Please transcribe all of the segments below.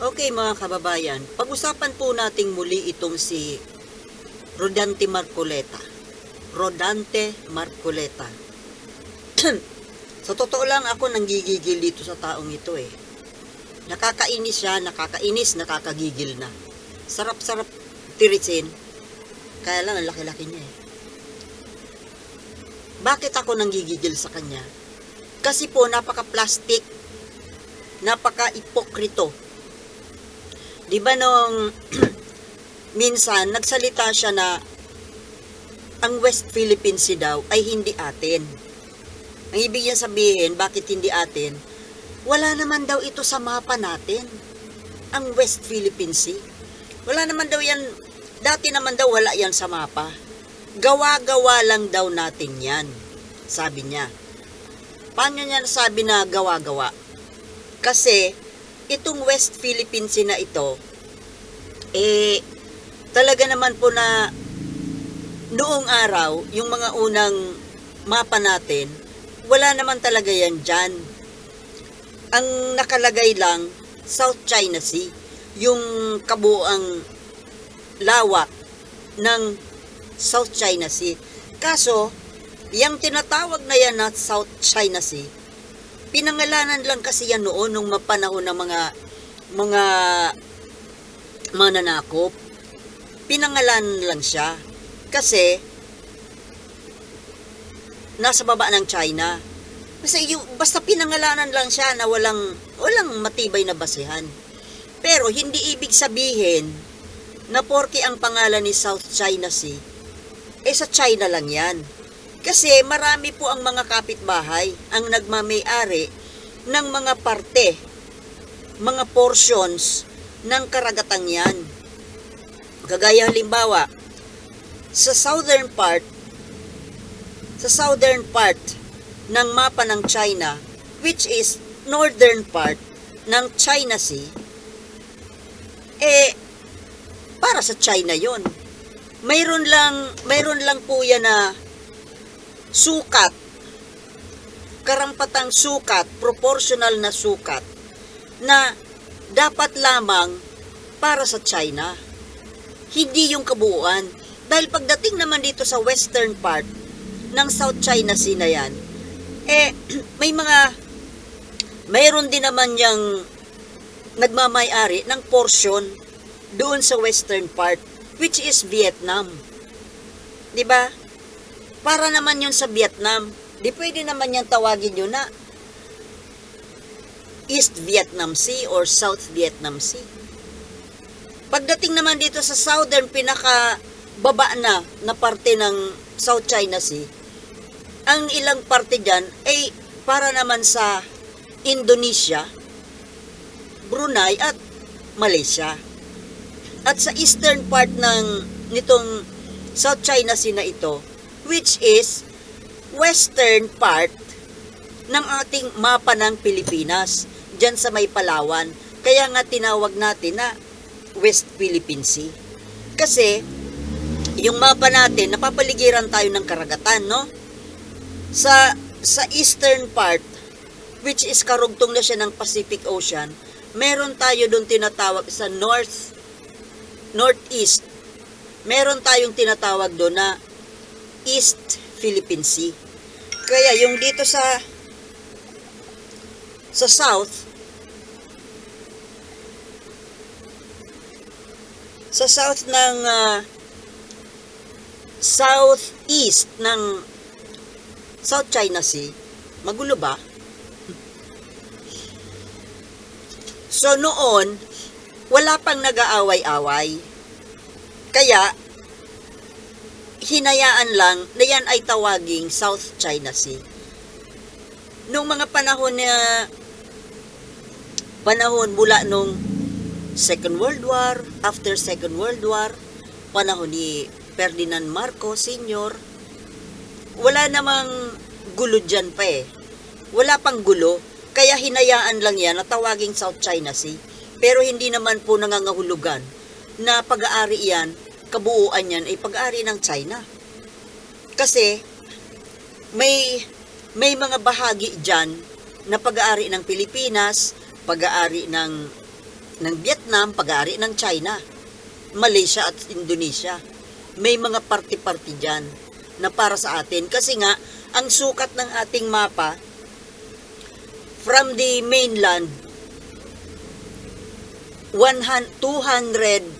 Okay mga kababayan, pag-usapan po nating muli itong si Rodante Marcoleta. Rodante Marcoleta. sa totoo lang ako nanggigigil dito sa taong ito eh. Nakakainis siya, nakakainis, nakakagigil na. Sarap-sarap tirisin. Kaya lang ang laki-laki niya eh. Bakit ako nanggigigil sa kanya? Kasi po napaka-plastic, napaka-ipokrito. Di ba nung minsan nagsalita siya na ang West Philippine Sea daw ay hindi atin. Ang ibig niya sabihin, bakit hindi atin? Wala naman daw ito sa mapa natin. Ang West Philippine Sea. Wala naman daw yan, dati naman daw wala yan sa mapa. Gawa-gawa lang daw natin yan, sabi niya. Paano niya nasabi na gawa-gawa? Kasi, itong West Philippine Sea na ito, eh, talaga naman po na noong araw, yung mga unang mapa natin, wala naman talaga yan dyan. Ang nakalagay lang, South China Sea, yung kabuang lawak ng South China Sea. Kaso, yung tinatawag na yan na South China Sea, pinangalanan lang kasi yan noon nung mapanahon ng mga mga mananakop. Pinangalanan lang siya kasi nasa baba ng China. Kasi yung, basta pinangalanan lang siya na walang walang matibay na basehan. Pero hindi ibig sabihin na porke ang pangalan ni South China Sea, eh sa China lang yan. Kasi marami po ang mga kapitbahay ang nagmamay-ari ng mga parte, mga portions ng karagatang yan. Kagaya halimbawa, sa southern part, sa southern part ng mapa ng China, which is northern part ng China Sea, eh, para sa China yon. Mayroon lang, mayroon lang po yan na sukat, karampatang sukat, proportional na sukat, na dapat lamang para sa China. Hindi yung kabuuan. Dahil pagdating naman dito sa western part ng South China Sea na yan, eh, may mga, mayroon din naman yung nagmamayari ng portion doon sa western part, which is Vietnam. 'Di ba? Para naman yun sa Vietnam. Di pwede naman yan tawagin yun na East Vietnam Sea or South Vietnam Sea. Pagdating naman dito sa southern pinaka baba na na parte ng South China Sea, ang ilang parte dyan ay para naman sa Indonesia, Brunei at Malaysia. At sa eastern part ng nitong South China Sea na ito, which is western part ng ating mapa ng Pilipinas, dyan sa may Palawan. Kaya nga tinawag natin na West Philippine Sea. Kasi, yung mapa natin, napapaligiran tayo ng karagatan, no? Sa, sa eastern part, which is karugtong na siya ng Pacific Ocean, meron tayo doon tinatawag sa north northeast, meron tayong tinatawag doon na East Philippine Sea. Kaya yung dito sa sa south, sa south ng uh, southeast ng South China Sea, magulo ba? So noon, wala pang nag-aaway-away. Kaya, hinayaan lang na yan ay tawaging South China Sea. Nung mga panahon na panahon mula nung Second World War, after Second World War, panahon ni Ferdinand Marcos Sr., wala namang gulo dyan pa eh. Wala pang gulo, kaya hinayaan lang yan na tawaging South China Sea. Pero hindi naman po nangangahulugan na pag-aari yan, kabuuan yan ay pag-aari ng China. Kasi may may mga bahagi diyan na pag-aari ng Pilipinas, pag-aari ng ng Vietnam, pag-aari ng China, Malaysia at Indonesia. May mga party-party dyan na para sa atin. Kasi nga, ang sukat ng ating mapa from the mainland 100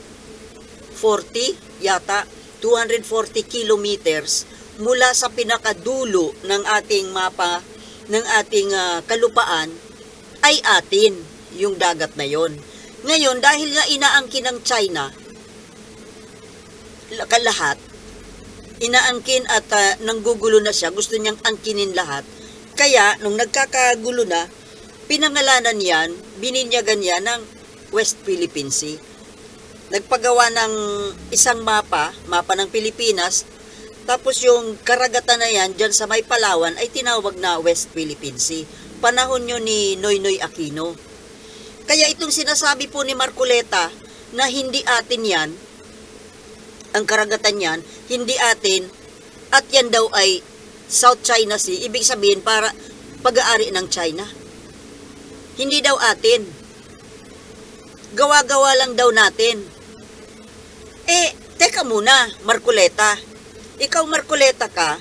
240 yata 240 kilometers mula sa pinakadulo ng ating mapa ng ating ah, kalupaan ay atin yung dagat na yon. Ngayon dahil nga inaangkin ng China la- kalahat inaangkin at ah, nanggugulo na siya gusto niyang angkinin lahat kaya nung nagkakagulo na pinangalanan yan bininyagan niya ng West Philippine Sea nagpagawa ng isang mapa, mapa ng Pilipinas, tapos yung karagatan na yan, dyan sa may Palawan, ay tinawag na West Philippine Sea. Panahon yun ni Noynoy Aquino. Kaya itong sinasabi po ni Marcoleta na hindi atin yan, ang karagatan yan, hindi atin, at yan daw ay South China Sea, ibig sabihin para pag-aari ng China. Hindi daw atin. Gawa-gawa lang daw natin. Eh, teka muna, Marcoleta. Ikaw, Marcoleta ka,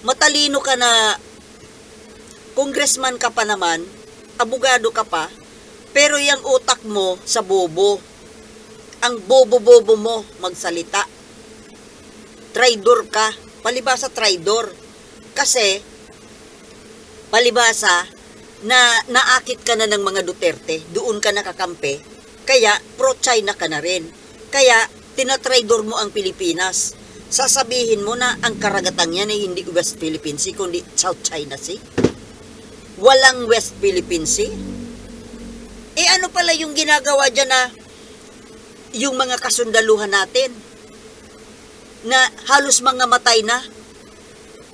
matalino ka na congressman ka pa naman, abogado ka pa, pero yung utak mo sa bobo. Ang bobo-bobo mo magsalita. Traidor ka. Palibasa traidor. Kasi, palibasa, na naakit ka na ng mga Duterte, doon ka nakakampi, kaya pro-China ka na rin. Kaya, tinatraidor mo ang Pilipinas. Sasabihin mo na ang karagatan yan ay hindi West Philippine Sea, kundi South China Sea. Walang West Philippine Sea. Eh ano pala yung ginagawa dyan na yung mga kasundaluhan natin na halos mga matay na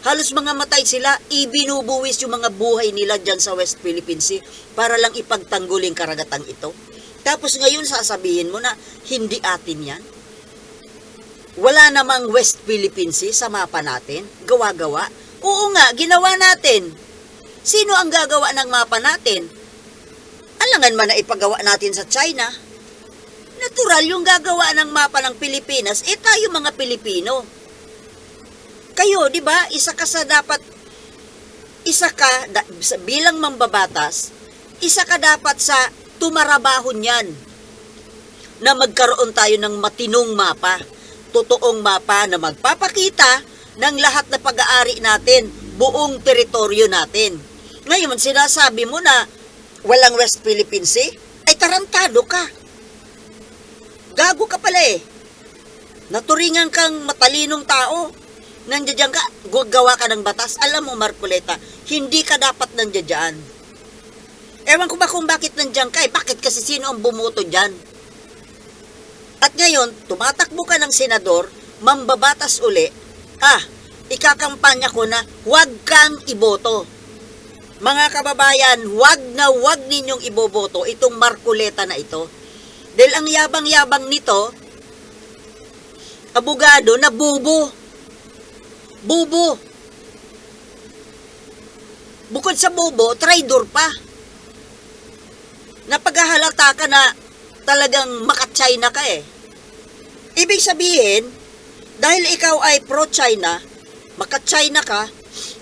halos mga matay sila, ibinubuwis yung mga buhay nila dyan sa West Philippine Sea para lang ipagtanggol yung karagatang ito. Tapos ngayon sasabihin mo na hindi atin yan. Wala namang West Philippine Sea sa mapa natin. Gawa-gawa. Oo nga, ginawa natin. Sino ang gagawa ng mapa natin? Alangan man na ipagawa natin sa China. Natural yung gagawa ng mapa ng Pilipinas, eh tayo mga Pilipino. Kayo, di ba, isa ka sa dapat, isa ka, da, bilang mambabatas, isa ka dapat sa tumarabahon yan na magkaroon tayo ng matinong mapa, totoong mapa na magpapakita ng lahat na pag-aari natin, buong teritoryo natin. Ngayon, sinasabi mo na walang West Philippine Sea, ay tarantado ka. Gago ka pala eh. Naturingan kang matalinong tao. Nandiyan ka, gagawa ka ng batas. Alam mo, Marcoleta, hindi ka dapat nandiyan. Ewan ko ba kung bakit nandiyan ka eh. Bakit kasi sino ang bumoto dyan? At ngayon, tumatakbo ka ng senador, mambabatas uli, ah, ikakampanya ko na huwag kang iboto. Mga kababayan, huwag na huwag ninyong iboboto itong Marcoleta na ito. Dahil ang yabang-yabang nito, abogado na bubo. Bubo. Bukod sa bubo, traidor pa. Napaghahalata ka na talagang maka-China ka eh. Ibig sabihin, dahil ikaw ay pro-China, maka-China ka,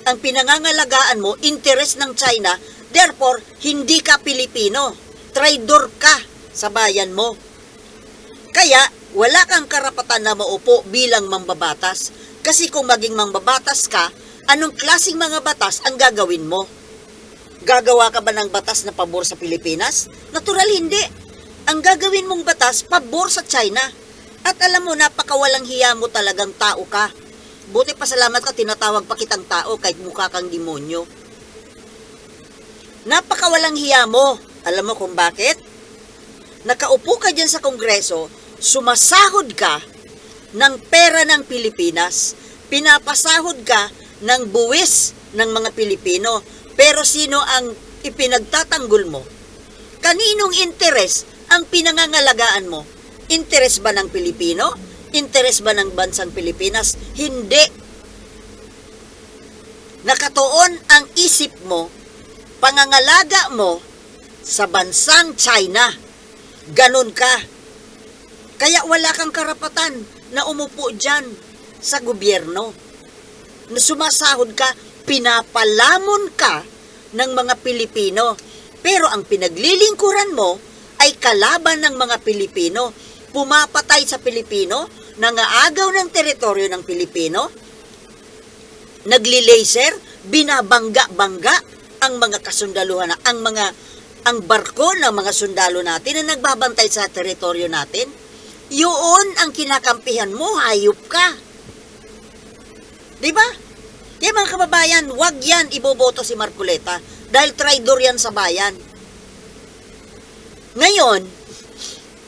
ang pinangangalagaan mo, interest ng China, therefore, hindi ka Pilipino. Traidor ka sa bayan mo. Kaya, wala kang karapatan na maupo bilang mambabatas. Kasi kung maging mambabatas ka, anong klasing mga batas ang gagawin mo? Gagawa ka ba ng batas na pabor sa Pilipinas? Natural hindi. Gagawin mong batas, pabor sa China. At alam mo, napakawalang hiya mo talagang tao ka. Buti pa salamat ka, tinatawag pa kitang tao kahit mukha kang demonyo. Napakawalang hiya mo. Alam mo kung bakit? Nakaupo ka dyan sa kongreso, sumasahod ka ng pera ng Pilipinas. Pinapasahod ka ng buwis ng mga Pilipino. Pero sino ang ipinagtatanggol mo? Kaninong interes ang pinangangalagaan mo? Interes ba ng Pilipino? Interes ba ng bansang Pilipinas? Hindi. Nakatuon ang isip mo, pangangalaga mo sa bansang China. Ganon ka. Kaya wala kang karapatan na umupo dyan sa gobyerno. Na sumasahod ka, pinapalamon ka ng mga Pilipino. Pero ang pinaglilingkuran mo ay kalaban ng mga Pilipino. Pumapatay sa Pilipino, nangaagaw ng teritoryo ng Pilipino, nagli-laser, binabangga-bangga ang mga kasundaluhan, ang mga ang barko ng mga sundalo natin na nagbabantay sa teritoryo natin. Yun ang kinakampihan mo, hayop ka. 'Di ba? Kaya mga kababayan, wag yan iboboto si Marcoleta dahil traidor yan sa bayan. Ngayon,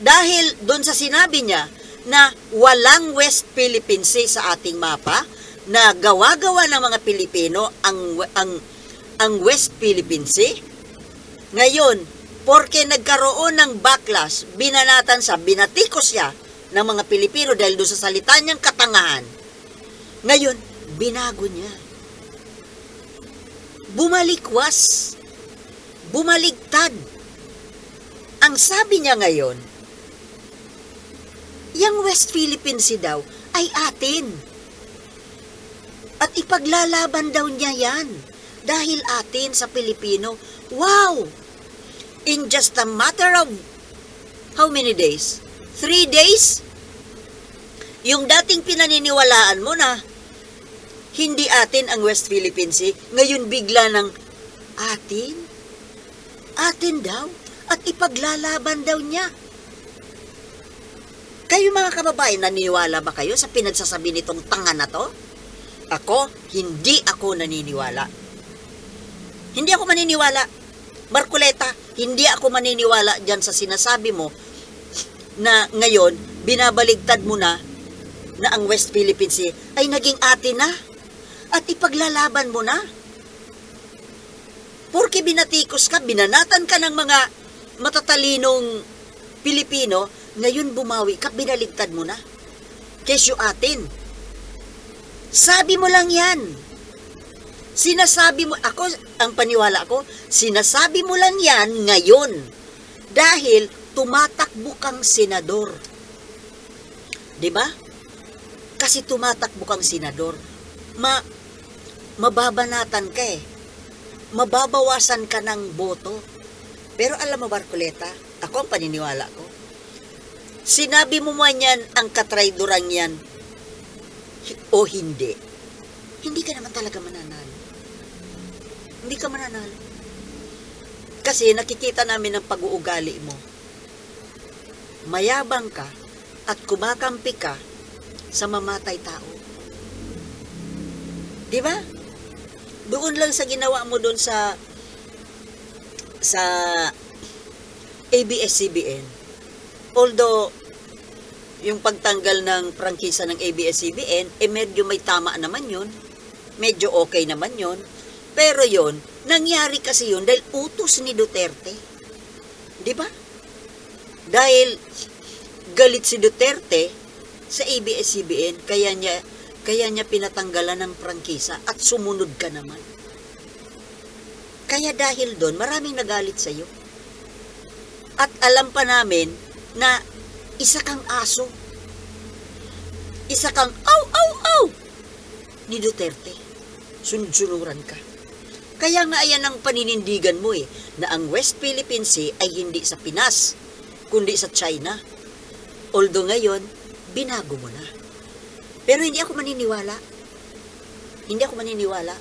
dahil doon sa sinabi niya na walang West Philippine Sea sa ating mapa, na gawa-gawa ng mga Pilipino ang ang ang West Philippine Sea. Ngayon, porke nagkaroon ng backlash, binanatan sa binatikos siya ng mga Pilipino dahil doon sa salita niyang katangahan. Ngayon, binago niya. Bumalikwas. Bumaligtad. Ang sabi niya ngayon, yung West Philippine Sea daw ay atin. At ipaglalaban daw niya yan. Dahil atin sa Pilipino. Wow! In just a matter of how many days? Three days? Yung dating pinaniniwalaan mo na hindi atin ang West Philippine Sea, ngayon bigla ng atin? Atin daw? At ipaglalaban daw niya. Kayo mga kababayan, naniniwala ba kayo sa pinagsasabi nitong tanga na to? Ako, hindi ako naniniwala. Hindi ako maniniwala. Markuleta, hindi ako maniniwala dyan sa sinasabi mo na ngayon, binabaligtad mo na na ang West Philippine Sea ay naging atin na at ipaglalaban mo na. Porke binatikos ka, binanatan ka ng mga matatalinong Pilipino, ngayon bumawi ka, binaligtad mo na. Kesyo atin. Sabi mo lang yan. Sinasabi mo, ako, ang paniwala ko, sinasabi mo lang yan ngayon. Dahil tumatakbo kang senador. ba? Kasi tumatakbo kang senador. Ma, mababanatan ka eh. Mababawasan ka ng boto. Pero alam mo, Barcoleta, ako ang paniniwala ko. Sinabi mo man yan ang katrayduran yan o hindi, hindi ka naman talaga mananalo. Hindi ka mananalo. Kasi nakikita namin ang pag-uugali mo. Mayabang ka at kumakampi ka sa mamatay tao. Di ba? Doon lang sa ginawa mo doon sa sa ABS-CBN. Although yung pagtanggal ng prangkisa ng ABS-CBN, eh medyo may tama naman yun. Medyo okay naman yun. Pero yon nangyari kasi yun dahil utos ni Duterte. Di ba? Dahil galit si Duterte sa ABS-CBN, kaya niya, kaya niya pinatanggalan ng prangkisa at sumunod ka naman. Kaya dahil doon, maraming nagalit sa iyo. At alam pa namin na isa kang aso. Isa kang aw, aw, aw ni Duterte. Sunod-sunuran ka. Kaya nga ayan ang paninindigan mo eh, na ang West Philippine Sea ay hindi sa Pinas, kundi sa China. Although ngayon, binago mo na. Pero hindi ako maniniwala. Hindi ako maniniwala.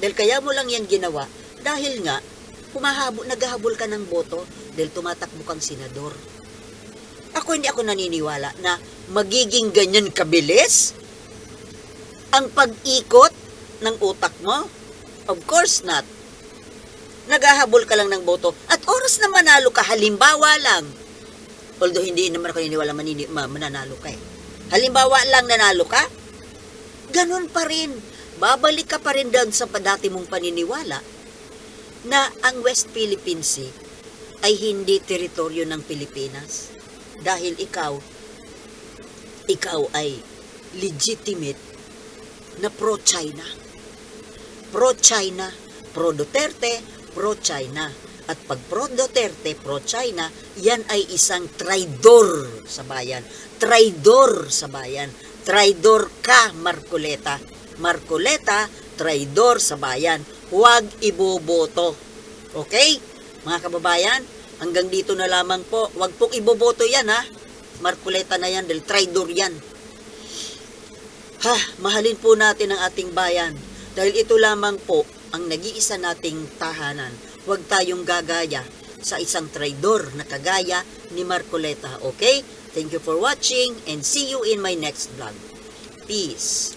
Dahil kaya mo lang yan ginawa, dahil nga, humahabo, naghahabol ka ng boto dahil tumatakbo kang senador. Ako hindi ako naniniwala na magiging ganyan kabilis ang pag-ikot ng utak mo. Of course not. Naghahabol ka lang ng boto at oras na manalo ka, halimbawa lang. Although hindi naman ako naniniwala manini, ma, mananalo ka eh. Halimbawa lang nanalo ka, ganun pa rin. Babalik ka pa rin doon sa dati mong paniniwala na ang West Philippine Sea ay hindi teritoryo ng Pilipinas dahil ikaw ikaw ay legitimate na pro-China. Pro-China, pro-Duterte, pro-China. At pag pro Duterte, pro China, yan ay isang traidor sa bayan. Traidor sa bayan. Traidor ka, Marcoleta. Marcoleta, traidor sa bayan. Huwag iboboto. Okay? Mga kababayan, hanggang dito na lamang po. Huwag pong iboboto yan ha. Marcoleta na yan dahil traidor yan. Ha, mahalin po natin ang ating bayan dahil ito lamang po ang nag-iisa nating tahanan. Huwag tayong gagaya sa isang traidor na kagaya ni Marcoleta. Okay? Thank you for watching and see you in my next vlog. Peace.